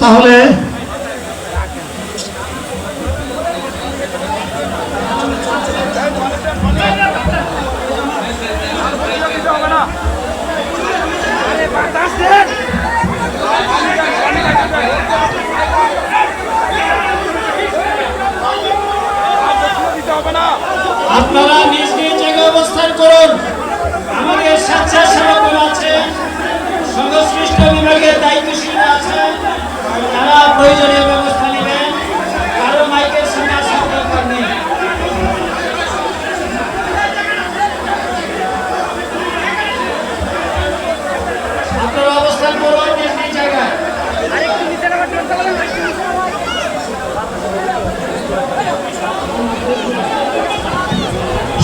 তাহলে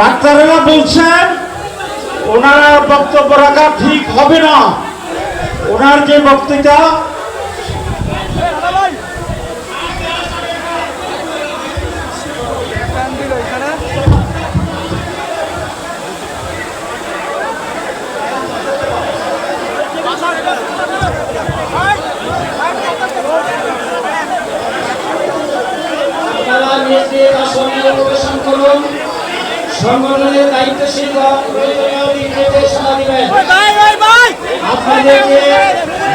ডাক্তারেরা বলছেন ওনারা বক্তব্য রাখা ঠিক হবে না। ওনার যে বক্তৃতা অবস্থান করুন। সংগঠনের দায়িত্বশীল নির্দেশনা দিবেন। আপনাদেরকে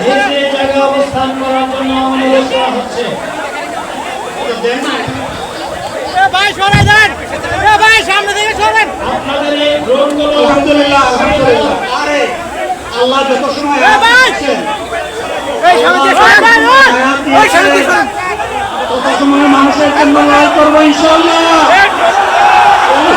নিজ নিজ জায়গায় অবস্থান করার জন্য অনুরোধ করা হচ্ছে। আপনাদের এই ড্রোনগুলো আলহামদুলিল্লাহ আলহামদুলিল্লাহ আরে আল্লাহ যত সময় তত সময় মানুষের জন্য লড়াই করব ইনশাল্লাহ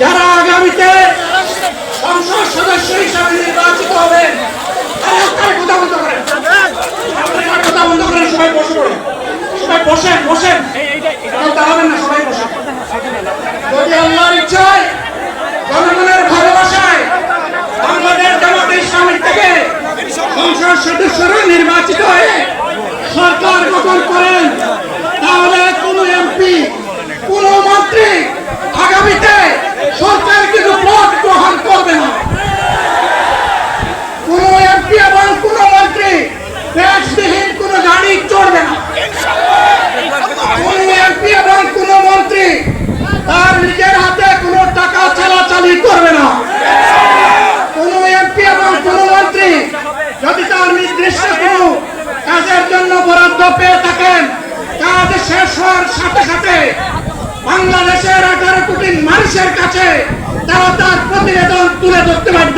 যারা আগামীতে সংসদ সদস্য হিসাবে নির্বাচিত হবেন বসে নির্বাচিত হয়ে সরকার গঠন করেন তাহলে কোন এমপি কোন মন্ত্রী আগামীতে সরকার কিন্তু ভোট গ্রহণ করবে না কোন এমপি এবং কোন মন্ত্রী ব্যাগবিহীন কোন গাড়ি চড়বে না কোন এমপি এবং কোন মন্ত্রী তার নিজের হাতে কোনো টাকা চালাচালি করবে না কোন এমপি এবং কোন মন্ত্রী যদি তার নির্দিষ্ট কোনো কাজের জন্য বরাদ্দ পেয়ে থাকেন কাজ শেষ হওয়ার সাথে সাথে বাংলাদেশের আঠারো কোটি মানুষের কাছে তারা তার প্রতিবেদন তুলে ধরতে বাধ্য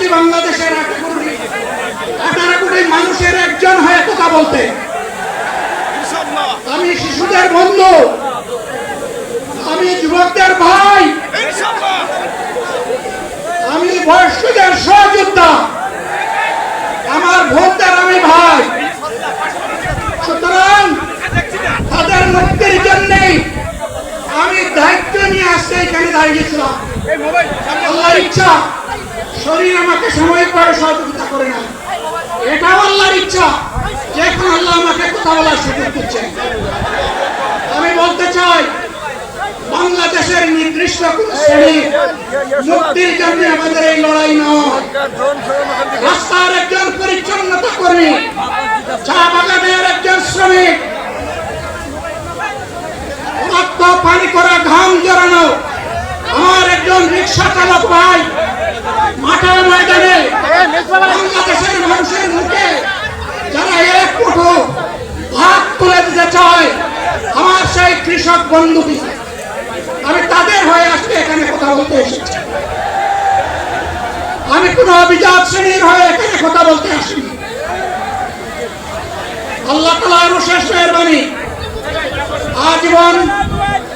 বাংলাদেশের আঠারো কোটি মানুষের একজন হয়ে কথা বলতে। আমি শিশুদের বন্ধু, আমি যুবকদের ভাই, আমি বয়স্কদের সহযোদ্ধা, আমার ভোটদের আমি ভাই। সুতরাং তাদের মুক্তির জন্যেই আমি দায়িত্ব নিয়ে আসতে এখানে দাঁড়িয়েছিলাম আল্লাহর ইচ্ছা শরীর আমাকে সময় করে সহযোগিতা করে না। এটাও আল্লাহর ইচ্ছা। যে এখন আল্লাহ আমাকে কথা বলার সুযোগ দিচ্ছেন আমি বলতে চাই, বাংলাদেশের নির্দিষ্ট কোন শ্রেণি মুক্তির জন্য আমাদের এই লড়াই নয়। রাস্তার একজন পরিচ্ছন্নতা কর্মী, চা বাগানের একজন শ্রমিক পানি করা ঘাম জড়ানো আমার একজন রিক্সা চালক ভাই মাঠে ময়দানে বাংলাদেশের মানুষের মুখে যারা এক ভাত তুলে দিতে চায়, আমার সেই কৃষক আমি তাদের হয়ে আজকে এখানে কথা বলতে এসেছি। আমি কোন অভিজাত শ্রেণির হয়ে এখানে কথা বলতে আসিনি। আল্লাহ তালা আরও শেষ মেহরবানি, আজীবন